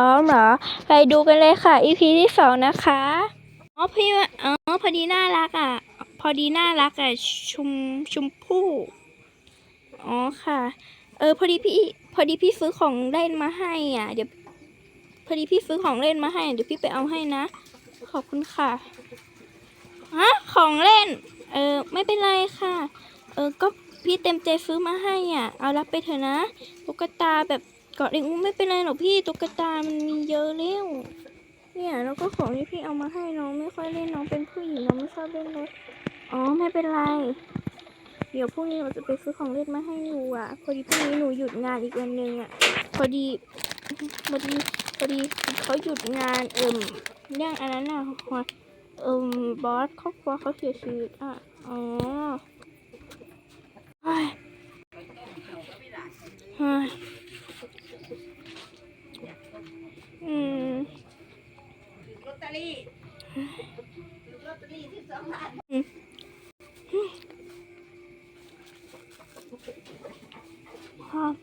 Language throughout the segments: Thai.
ร้อมเหรอ ไปดูกันเลยค่ะ EP ที่สองนะคะ อ๋อพี่อ๋อพอดีน่ารักอะ พอดีน่ารักอะชุมชุมพู่ อ๋อค่ะ เออพอดีพี่พอดีพี่ซื้อของเล่นมาให้อะ เดี๋ยว พอดีพี่ซื้อของเล่นมาให้ เดี๋ยวพี่ไปเอาให้นะ ขอบคุณค่ะ ฮะ ของเล่น เออไม่เป็นไรค่ะ เออก็พี่เต็มใจซื้อมาให้อะ เอารับไปเถอะนะ ตุ๊กตาแบบ กาะเด็กอุ้มไม่เป็นไรหรอกพี่ตุ๊กตามันมีเยอะเร็วเนี่ยแล้วก็ของที่พี่เอามาให้น้องไม่ค่อยเล่นน้องเป็นผู้หญิงน้องไม่ชอบเล่นรถอ๋อไม่เป็นไร เดี๋ยวพรุ่งนี้เราจะไปซื้อของเล่นมาให้หนูอะ พอดีพรุ่งนี้หนูหยุดงานอีกวันหนึ่งอะ พอดีพอดีพอดีเขาหยุดงานเอิ่มเรื่องอันนั้นอะเอิ่มบอสครอบครัวเขาเสียชีวิตอะอ๋อเฮ้ยเฮ้ยอืม ลอตเตอ รี่ลอตเตอรี่ที่สองล้านครับ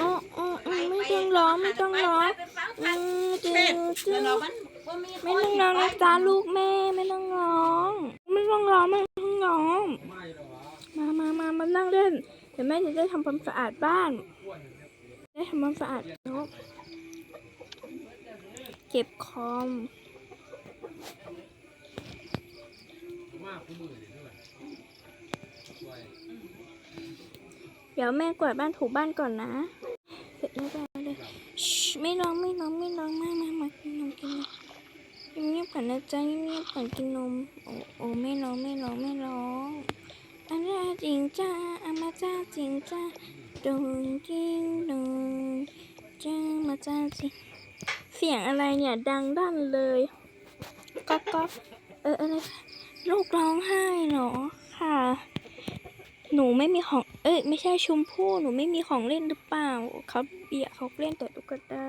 อ๋ออ๋ออ๋อไม่ต้องร้องไม่ต้องร้องอืมจืแม่ดจืเดี๋ยวเราดมันว่ามีไม่ต้องร้องนะจ๊ะลูกแม่ไม่ต้องร้อง ไม่ต้องร้องไม่ต้องร้อง มามามามานั่งเล่นเดี๋ยวแม่จะได้ทำความสะอาดบ้าน ได้ทำความสะอาดโต๊ะ เก็บคอม เดี๋ยวแม่กวาดบ้านถูบ้านก่อนนะ เสร็จแล้วไปเลยชไม่ร้องไม่ร้องไม่ร้องมามามากินนมกินนมเงียบๆก่อนนะจ๊ะเงียบๆก่อนกินนม โอ้โอ้ไม่ร้องไม่ร้องไม่ร้องอันนี้จริงจ้าอามาจ้าจริงจ้าดงจริงดงจ้ามาจ้าจริง เสียงอะไรเนี่ย ดังดันเลยก๊อกก๊อเอออะไรลูกร้องไห้เหรอค่ะ หนูไม่มีของ เอ้ยไม่ใช่ชมพู่หนูไม่มีของเล่นหรือเปล่าเขาเบียเขาเล่นแต่ตุ๊กตา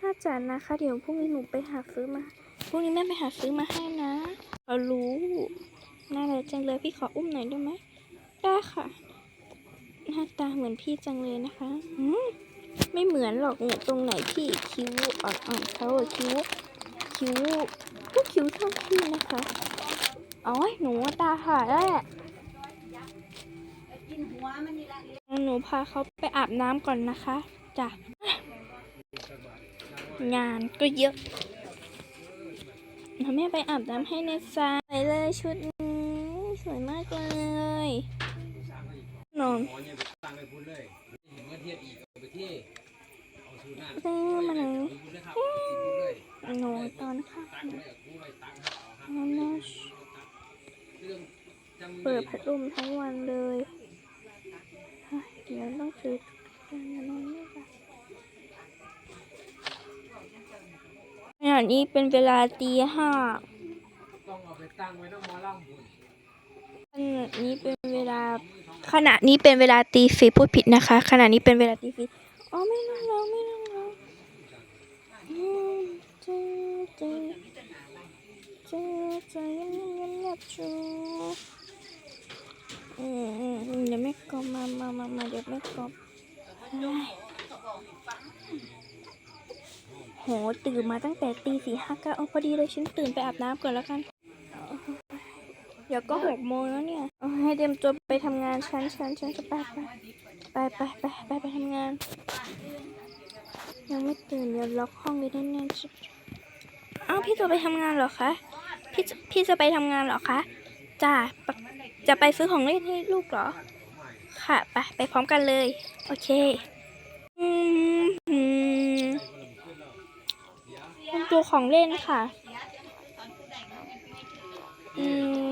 น่าจะนะคะ เดี๋ยวพรุ่งนี้หนูไปหาซื้อมาพรุ่งนี้แม่ไปหาซื้อมาให้นะเขารู้น่ารักจังเลยพี่ขออุ้มหน่อยได้ไหมได้ค่ะหน้าตาเหมือนพี่จังเลยนะคะอืม ไม่เหมือนหรอกเนี่ยตรงไหนพี่คิ้วอ่อนๆเขาคิ้วคิ้วก็คิ้วเท่าพี่นะคะอ๋อหนูตาหายแล้วแหละหนูพาเขาไปอาบน้ำก่อนนะคะจ้ะงานก็เยอะแม่ไปอาบน้ำให้นะจ๊ะไปเลยชุดนี้สวยมากเลยนอน เนี่ยไปตั้งไปพูดเลยเห็นว่าเทียบอีกเอาไปเที่เอาสูตรนั่นเต้มาหนึ่งพูดเลยครับพูดเลยหนูตอนค่ะตั้เลยตั้งให้เอาฮะน้องน่าเรื่องจังเปิดพัดลมทั้งวันเลยเฮ้ยเดี๋ยวต้องซื้อตุ๊กตานอนไม่หลับขณะนี้เป็นเวลาตีห้าต้องเอาไปตั้งไว้น้องมอลำบุญ ขณะนี้เป็นเวลา ขณะนี้เป็นเวลาตีสี่พูดผิดนะคะ ขณะนี้เป็นเวลาตีสี่อ๋อไม่ต้องร้องไม่ต้องร้องจ๊เจ๊เจ๊เจ๊เงียบเงียบเงียบชูอืมอืมเดี๋ยวแม่กอบมามามามาเดี๋ยวแม่กอบโหตื่นมาตั้งแต่ตีสี่ห้าเก้าเอาพอดีเลยฉันตื่นไปอาบน้ำก่อนแล้วกัน เดี๋ยวก็หกโมงแล้วเนี่ย ให้เตรียมตัวไปทำงานฉันฉันฉันจะไปไปไปไปไปไปไปทำงาน ยังไม่ตื่นเดี๋ยวล็อกห้องไว้แน่ๆชิอ้าวพี่จะไปทำงานเหรอคะพี่พี่จะไปทำงานเหรอคะจ้าจะไปซื้อของเล่นให้ลูกเหรอ ค่ะไปไปพร้อมกันเลย โอเคอืมอืมเป็นตัวของเล่นค่ะ อืม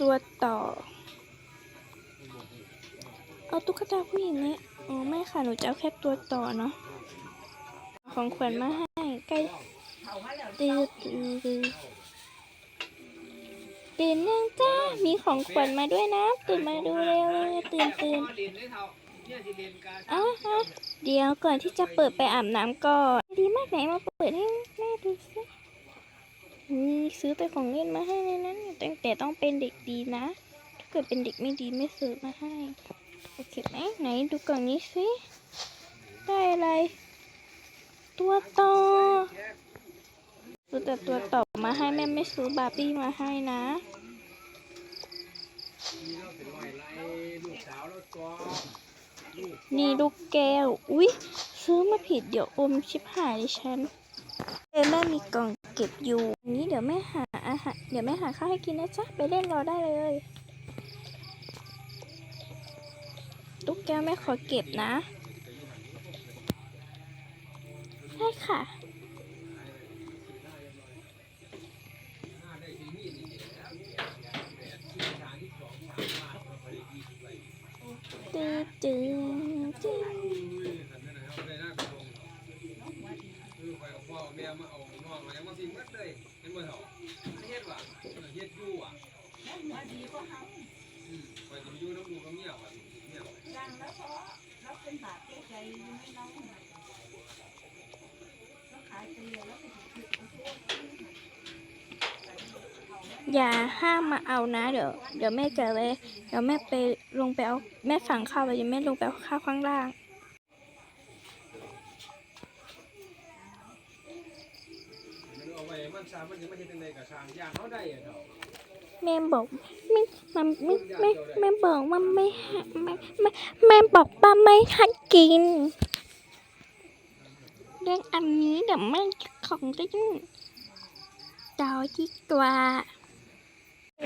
ตัวต่อ เอาตุ๊กตาผู้หญิงไหมอ๋อไม่ค่ะ หนูจะเอาแค่ตัวต่อเนาะ ของขวัญมาให้ใกล้ตื่นตื่นตื่นตื่นยังจ้า มีของขวัญมาด้วยนะ ตื่นมาดูเร็วตื่นตื่นเรียนได้เท่าเนี่ยสิเรียนการอ๋อฮะเดี๋ยวก่อนที่จะเปิดไปอาบน้ำก่อน ดีมากไหนมาเปิดให้แม่ดูสิ ซื้อแต่ของเล่นมาให้เลยนะเนี่ยแต่แต่ต้องเป็นเด็กดีนะ ถ้าเกิดเป็นเด็กไม่ดีไม่ซื้อมาให้ โอเคไหมไหนดูกล่องนี้สิได้อะไร ตัวต่อซื้อแต่ตัวต่อมาให้แม่ไม่ซื้อบาร์บี้มาให้นะนี่ลูกแก้ว อุ๊ย ซื้อมาผิดเดี๋ยวอมชิบหายดิฉันเอแม่มีกล่อง เก็บอยู่อันนี้เดี๋ยวแม่หาอาหารเดี๋ยวแม่หาข้าวให้กินนะจ๊ะไปเล่นรอได้เลยลูกแก้วแม่ขอเก็บนะใช่ค่ะจืดจืดจืด ได้น่ากระทงคือคอยกับพ่อแม่มาเอาน้องมายังมาทิ้งมัดเลยเห็นบ่เถาะเฮ็ดว่ะเฮ็ดอยู่อะอืมคอยจะไปอยู่น้ำลูกกับเมียว่ะเมียว่ะ ดังแล้วพอแล้วเป็นบาปแก้ใจอยู่ไม่น้องแล้วขายเกลียวแล้วไปถึงจุดโอ้โห อย่าห้ามมาเอานะ เดี๋ยวเดี๋ยวแม่จะเลยเดี๋ยวแม่ไปลงไปเอาแม่สั่งข้าวไปเดี๋ยวแม่ลงไปเอาข้าวข้างล่าง เอาไว้มันสามันจะมาเฮ็ดจังไดกับสร้างย่างเขาได้อะเถาะแม่บอกไม่มันไม่ไม่แม่บอกว่าไม่ให้ไม่ไม่แม่บอกว่าไม่ให้กิน เรื่องอันนี้เดี๋ยวแม่ของจะยุ่งต่อดีกว่า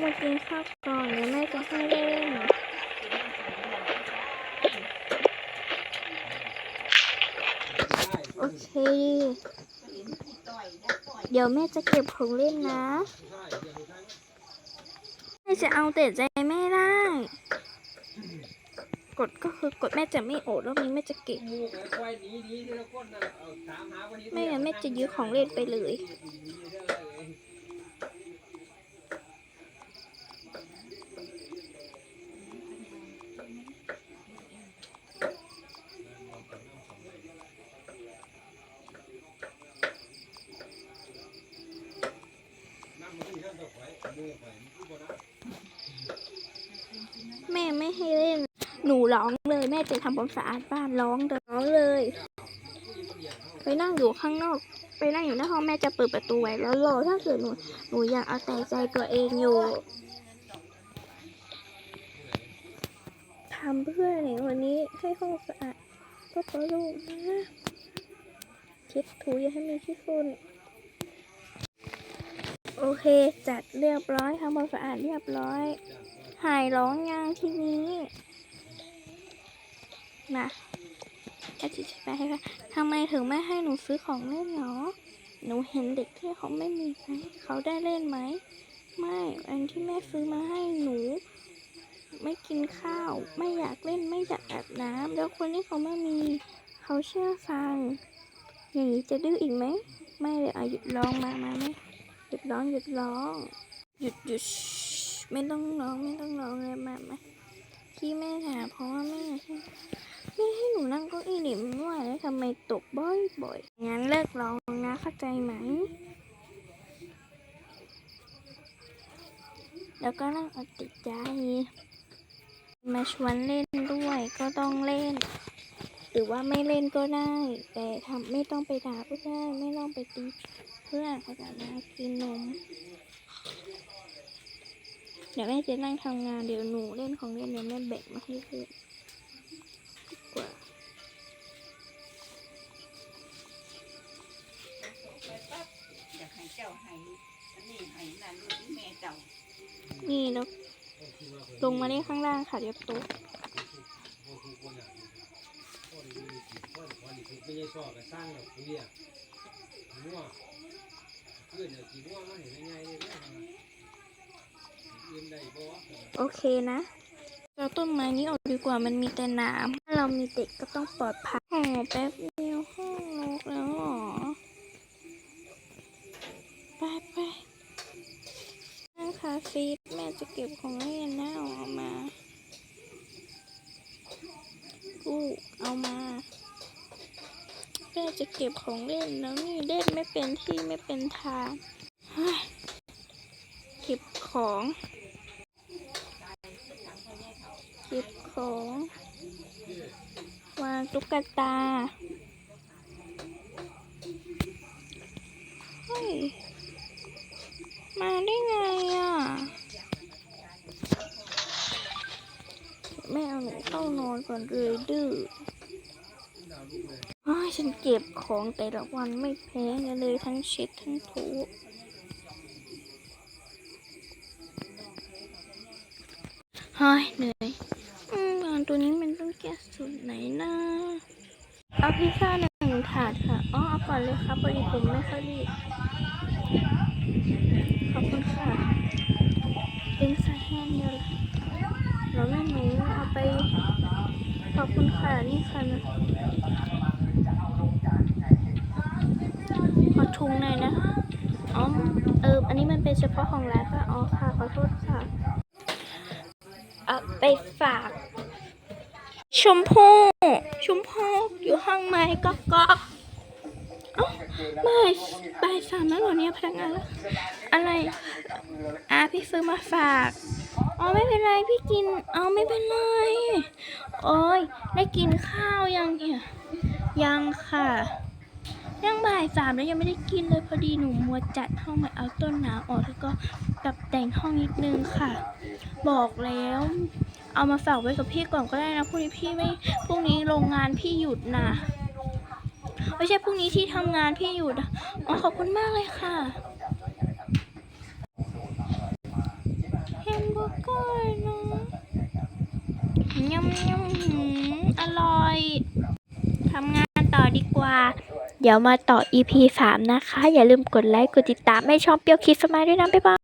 มากินข้าวก่อนเดี๋ยวแม่จะให้เล่นโอเค เดี๋ยวแม่จะเก็บของเล่นนะแม่จะเอาแต่ใจไม่ได้ กดก็คือกดแม่จะไม่โอดรอบนี้แม่จะเก็บหมูกับควายหนีหนีทีละคนน่ะเอาถามหาวันนี้ไม่งั้นแม่จะยื้อของเล่นไปเลย แม่ไม่ให้เล่น หนูร้องเลย แม่จะทำความสะอาดบ้านร้องเดินร้องเลย ไปนั่งอยู่ข้างนอก ไปนั่งอยู่หน้าห้องแม่จะเปิดประตูไว้แล้วรอถ้าเกิดหนูหนูอยากเอาแต่ใจตัวเองอยู่ทำเพื่อเนี่วันนี้ให้ห้องสะอาดก็เพราะลูกนะเช็ดถูอย่าให้มีขี้ฝุ่น โอเคจัดเรียบร้อยทำความสะอาดเรียบร้อย หายร้องยังทีนี้มาอาจิไปให้ค่ะทำไมถึงไม่ให้หนูซื้อของเล่นเนาะหนูเห็นเด็กที่เขาไม่มีไหมเขาได้เล่นไหม ไม่ อันที่แม่ซื้อมาให้หนู ไม่กินข้าว ไม่อยากเล่น ไม่อยากอาบน้ำแล้วคนที่เขาไม่มี เขาเชื่อฟัง อย่างนี้จะดื้ออีกไหม ไม่เลยอะหยุดร้องมา มาไหม ยุดร้องหยุดร้อง หยุดหยุดไม่ต้องร้องไม่ต้องร้องเลยมามาที่แม่ถามเพราะว่าแม่ให้แม่ให้หนูนั่งเก้าอี้เดี๋ยวไม่ไหวแล้วทำไมตกบ่อยบ่อยๆงั้นเลิกร้องนะเข้าใจไหม แล้วก็นั่งอติดใจ มาชวนเล่นด้วยก็ต้องเล่น หรือว่าไม่เล่นก็ได้ แต่ทำไม่ต้องไปด่าเพื่อนไม่ต้องไปตี พื่อนเขาจะมากินนม เดี๋ยวแม่จะนั่งทำงานเดี๋ยวหนูเล่นของเล่นเดี๋ยวแม่แบ่งมาให้เพื่อนกว่าอยากให้เจ้าให้นนี้ให้นั่นลูกแม่เจ้านี่แล้วลงมาได้ข้างล่างค่ะเดี๋ยวตุ๊กไม่ใช่ชอบไปสร้างแบบเรียมั่ว เพื่อนเดี๋ยวกี่มั่วมาเห็นง่ายๆเลยเนี่ยเรียนได้บ่โอเคนะเราต้นไม้นี้ออกดีกว่ามันมีแต่น้ำถ้าเรามีเด็กก็ต้องปลอดภัยโอ้แป๊บเดียวห้องนกแล้วหรอไปไปนั่งคาเฟ่แม่จะเก็บของเล่นนะเอาออกมาลูเอามา แม่จะเก็บของเล่นแล้วนี่เล่นไม่เป็นที่ไม่เป็นทางเก็บของ เก็บของ วางตุ๊กตาเฮ้ยมาได้ไงอะ แม่เอาหนูเข้านอนก่อนเลยดื้อ ฉันเก็บของแต่ละวันไม่แพ้กันเลยทั้งเช็ดทั้งถูเฮ้ยเหนื่อยอืมงานตัวนี้มันต้องแก้สูตรไหนนะเอาพิซซ่าหนึ่งถาดค่ะ อ๋อ เอาก่อนเลยครับพอดีผมไม่ค่อยรีบขอบคุณค่ะ เป็นสาแห้งเดียวเลยแล้วแม่หนูเอาไป ขอบคุณค่ะ นี่ค่ะนะขอ ถุงหน่อยนะคะอ๋อเอออันนี้มันเป็นเฉพาะของร้านป่ะอ๋อค่ะขอโทษค่ะเอาไปฝาก ชมพู่ชมพู่อยู่ห้องไม้ก็ก็เอ้าบ่ายบ่ายสามแล้วเหรอเนี่ยพนักงานอะไรอะพี่ซื้อมาฝากอ๋อไม่เป็นไรพี่กินเอไม่เป็นไรโอ้ยได้กินข้าวยังเนี่ยยังค่ะ ยังบ่ายสามแล้วยังไม่ได้กินเลยพอดีหนูมัวจัดห้องใหม่เอาต้นหนาวออกแล้วก็ปรับแต่งห้องนิดนึงค่ะ บอกแล้ว เอามาฝากไว้กับพี่ก่อนก็ได้นะพรุ่งนี้พี่ไม่พรุ่งนี้โรงงานพี่หยุดนะไม่ใช่พรุ่งนี้ที่ทำงานพี่หยุดอ๋อขอบคุณมากเลยค่ะแฮมเบอร์เกอร์เนาะยำยำหืมอร่อยทำงานต่อดีกว่า เดี๋ยวมาต่อ EP 3 นะคะ อย่าลืมกดไลค์ กดติดตามให้ช่องเปียวคิดสมายด้วยนะ บ๊ายบาย